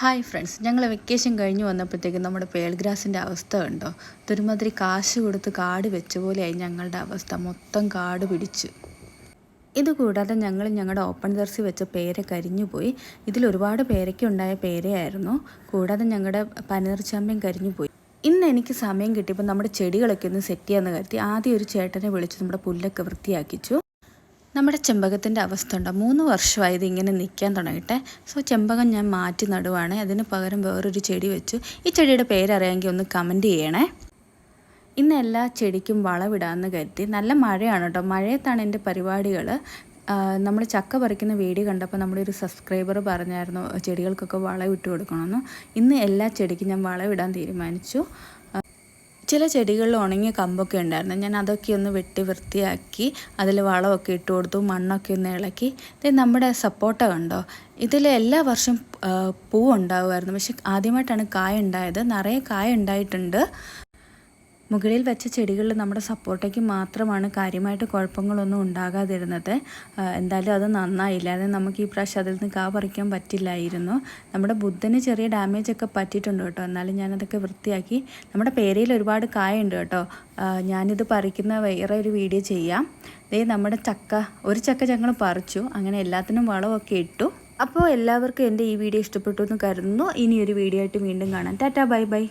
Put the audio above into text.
Hi friends ഞങ്ങൾ vacation കഴിഞ്ഞ് വന്നപ്പോഴത്തേക്കും നമ്മുടെ പേൾഗ്രാസിന്റെ അവസ്ഥ കണ്ടോ? ഇതൊരുമാതിരി കാശ് കൊടുത്ത് കാട് വെച്ച പോലെയായി ഞങ്ങളുടെ അവസ്ഥ. മൊത്തം കാട് പിടിച്ചു. ഇതുകൂടാതെ ഞങ്ങൾ ഞങ്ങളുടെ ഓപ്പൺ ദർസി വെച്ച പേര കരിഞ്ഞുപോയി ഇതിൽ ഒരുപാട് പേരയ്ക്കുണ്ടായ പേരയായിരുന്നു. കൂടാതെ ഞങ്ങളുടെ പനീർച്ചാമ്യം കരിഞ്ഞു പോയി. ഇന്ന് എനിക്ക് സമയം കിട്ടിയപ്പോൾ നമ്മുടെ ചെടികളൊക്കെ ഒന്ന് സെറ്റ് ചെയ്യാമെന്ന് കരുതി ആദ്യം ഒരു ചേട്ടനെ വിളിച്ച് നമ്മുടെ പുല്ലൊക്കെ വൃത്തിയാക്കിച്ചു. നമ്മുടെ ചെമ്പകത്തിന്റെ അവസ്ഥ ഉണ്ടോ? മൂന്ന് വർഷമായി ഇങ്ങനെ നിൽക്കാൻ തുടങ്ങിയിട്ട്. സോ ചെമ്പകം ഞാൻ മാറ്റി നടുവാണ്. അതിന് പകരം വേറൊരു ചെടി വെച്ചു. ഈ ചെടിയുടെ പേരറിയാമെങ്കിൽ ഒന്ന് കമന്റ് ചെയ്യണേ. ഇന്ന് എല്ലാ ചെടിക്കും വളവിടാമെന്ന് കരുതി. നല്ല മഴയാണ് കേട്ടോ. മഴയത്താണ് എന്റെ പരിപാടികൾ നമ്മൾ ചക്ക പറിക്കുന്ന വീഡിയോ കണ്ടപ്പോൾ നമ്മുടെ ഒരു സബ്സ്ക്രൈബർ പറഞ്ഞായിരുന്നു ചെടികൾക്കൊക്കെ വളമിട്ട് കൊടുക്കണമെന്ന്. ഇന്ന് എല്ലാ ചെടിക്കും ഞാൻ വളമിടാൻ തീരുമാനിച്ചു. ചില ചെടികളിൽ ഉണങ്ങിയ കമ്പൊക്കെ ഉണ്ടായിരുന്നു. ഞാൻ അതൊക്കെ ഒന്ന് വെട്ടി വൃത്തിയാക്കി അതിൽ വളമൊക്കെ ഇട്ട് കൊടുത്തു മണ്ണൊക്കെ ഒന്ന് ഇളക്കി. ഇത് നമ്മുടെ സപ്പോർട്ട കണ്ടോ? ഇതിൽ എല്ലാ വർഷം പൂ ഉണ്ടാവുമായിരുന്നു പക്ഷെ ആദ്യമായിട്ടാണ് കായ ഉണ്ടായത്. നിറയെ കായ ഉണ്ടായിട്ടുണ്ട്. മുകളിൽ വെച്ച ചെടികളിൽ നമ്മുടെ സപ്പോർട്ടയ്ക്ക് മാത്രമാണ് കാര്യമായിട്ട് കുഴപ്പങ്ങളൊന്നും ഉണ്ടാകാതിരുന്നത്. എന്തായാലും അത് നന്നായില്ല. അതായത് നമുക്ക് ഈ പ്രാവശ്യം അതിൽ നിന്ന് കാ പറിക്കാൻ പറ്റില്ലായിരുന്നു. നമ്മുടെ ബുദ്ധന് ചെറിയ ഡാമേജ് ഒക്കെ പറ്റിയിട്ടുണ്ട് കേട്ടോ. എന്നാലും ഞാനതൊക്കെ വൃത്തിയാക്കി. നമ്മുടെ പേരയിൽ ഒരുപാട് കായുണ്ട് കേട്ടോ. ഞാനിത് പറിക്കുന്ന വേറെ ഒരു വീഡിയോ ചെയ്യാം. ദേ നമ്മുടെ ചക്ക ഒരു ചക്ക ഞങ്ങൾ പറിച്ചു. അങ്ങനെ എല്ലാത്തിനും വളമൊക്കെ ഇട്ടു. അപ്പോൾ എല്ലാവർക്കും എന്റെ ഈ വീഡിയോ ഇഷ്ടപ്പെട്ടു എന്ന് കരുതുന്നു. ഇനി ഒരു വീഡിയോ ആയിട്ട് വീണ്ടും കാണാം. Tata bye bye.